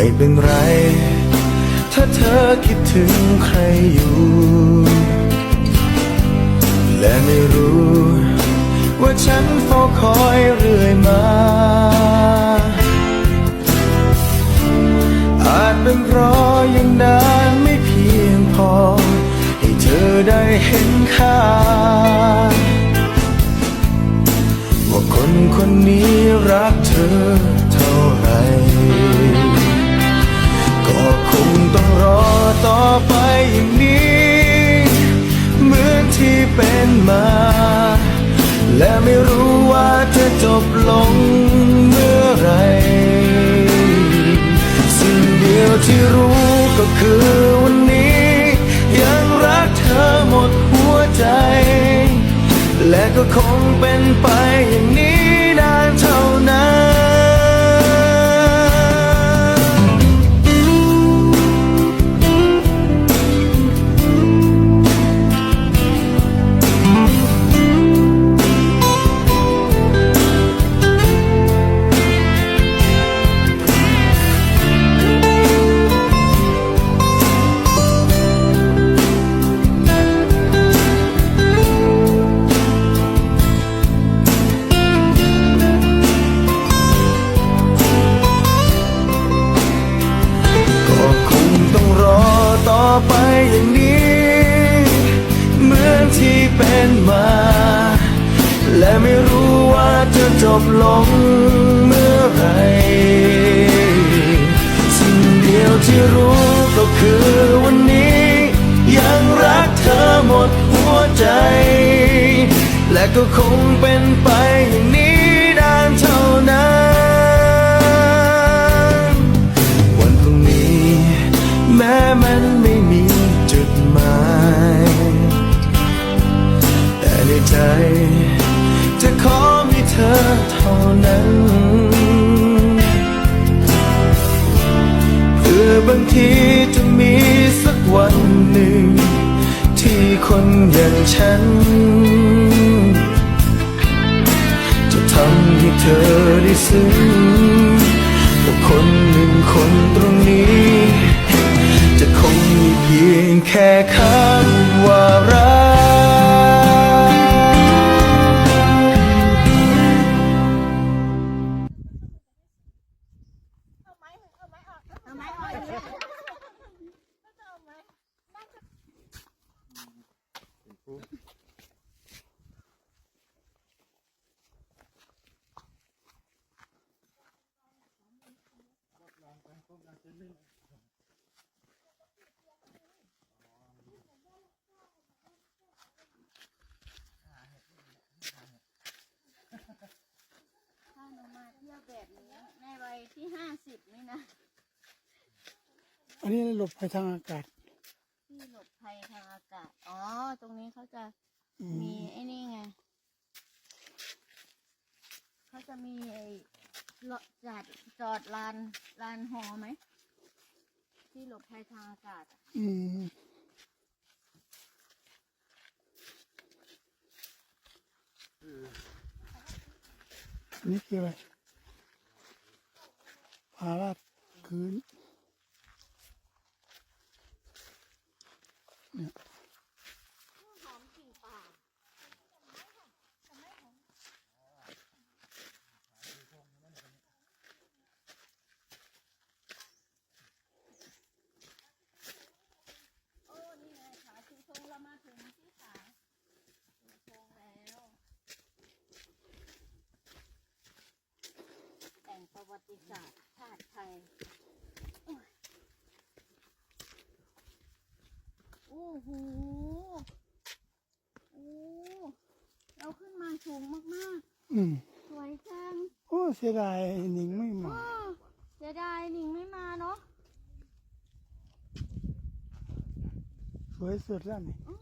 ไม่เป็นไร ถ้าเธอคิดถึงใครอยู่ และไม่รู้ ว่าฉันเฝ้าคอยเรื่อยมา อาจเป็นเพราะยังนานไม่เพียงพอ ให้เธอได้เห็นค่า ไม่รู้ว่าจะจบลงเมื่อไร สิ่งเดียวที่รู้ก็คือวันนี้ ยังรักเธอหมดหัวใจ และก็คงเป็นไปอย่างนี้ ไม่รู้ว่าจะจบลงเมื่อไร สิ่งเดียวที่รู้ก็คือวันนี้ ยังรักเธอหมดหัวใจ และก็คงเป็นไป ฉัน จะทำให้เธอได้ซึ้งกับคนหนึ่งคนตรงนี้ จะคงมีเพียงแค่คำว่ารักเอาไม้ออกอย่างนี้ ถ้าหนูมาเที่ยวแบบนี้ในวัยที่ห้าสิบนี่นะอันนี้หลบภัยทางอากาศ ที่หลบภัยทางอากาศ อ๋อ ตรงนี้เขาจะอืมีมไอ้นี่ไง เขาจะมีไอ้ จัดจอดลานลานหอไหม ที่หลบภัยทางอากาศอะอืม นี่คืออะไรพาราดคืน วัติศาสตร์ชาติไทย โอ้โห โอ้ เราขึ้นมาสูงมากอืมๆ สวยจังโอ้เสียดายหนิงไม่มาเสียดายหนิงไม่มาเนาะสวยสุดแล้วนี่ อ้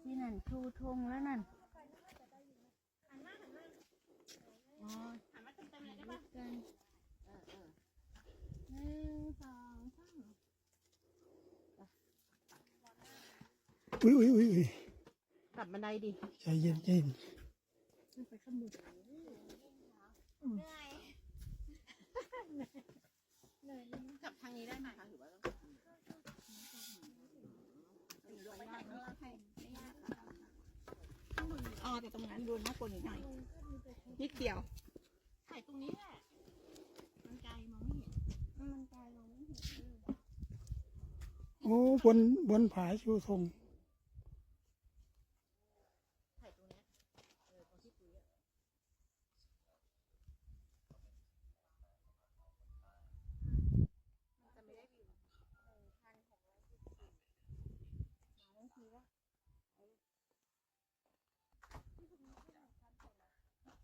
ที่นั่นชูธงแล้วนั่นอ๋อหันมาเต็มๆเลยได้ปะกันเออเออหนึ่งสองสามอุ้ยอุ้ยอุ้ยอุ้ยกลับบันไดดิใจเย็นใจเย็นไปข้างบนเหนื่อยกลับทางนี้ได้ไหมคะหรือว่าต้องยกไปถ่ายข้างล่างให้ไม่ยากค่ะ อ๋อแต่ตรงนั้นดูน่ากลัวนิดหน่อยนิดเดียวถ่ายตรงนี้แหละมันไกลมองไม่เห็นมันไกลมองไม่เห็นเลยโอ้บนบนผาชูธง ถ่ายตรงเนี้ยเออตรงที่ปุ้ยอะ จะไม่ได้วิว พันหกร้อยสิบสี่มาทั้งทีว่า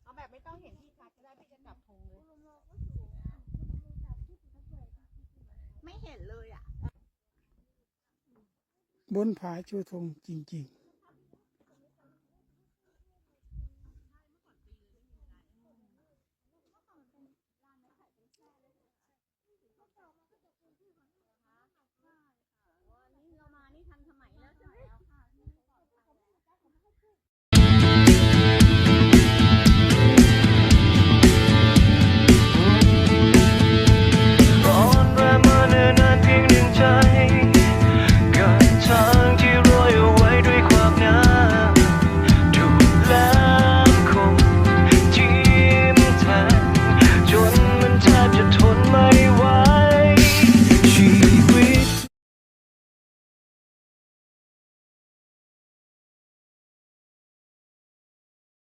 เอาแบบไม่ ต้องเห็นที่ชัดก็ได้พี่จะจับธงเลย ไม่เห็นเลยอะ บนผาชูธงจริง ๆ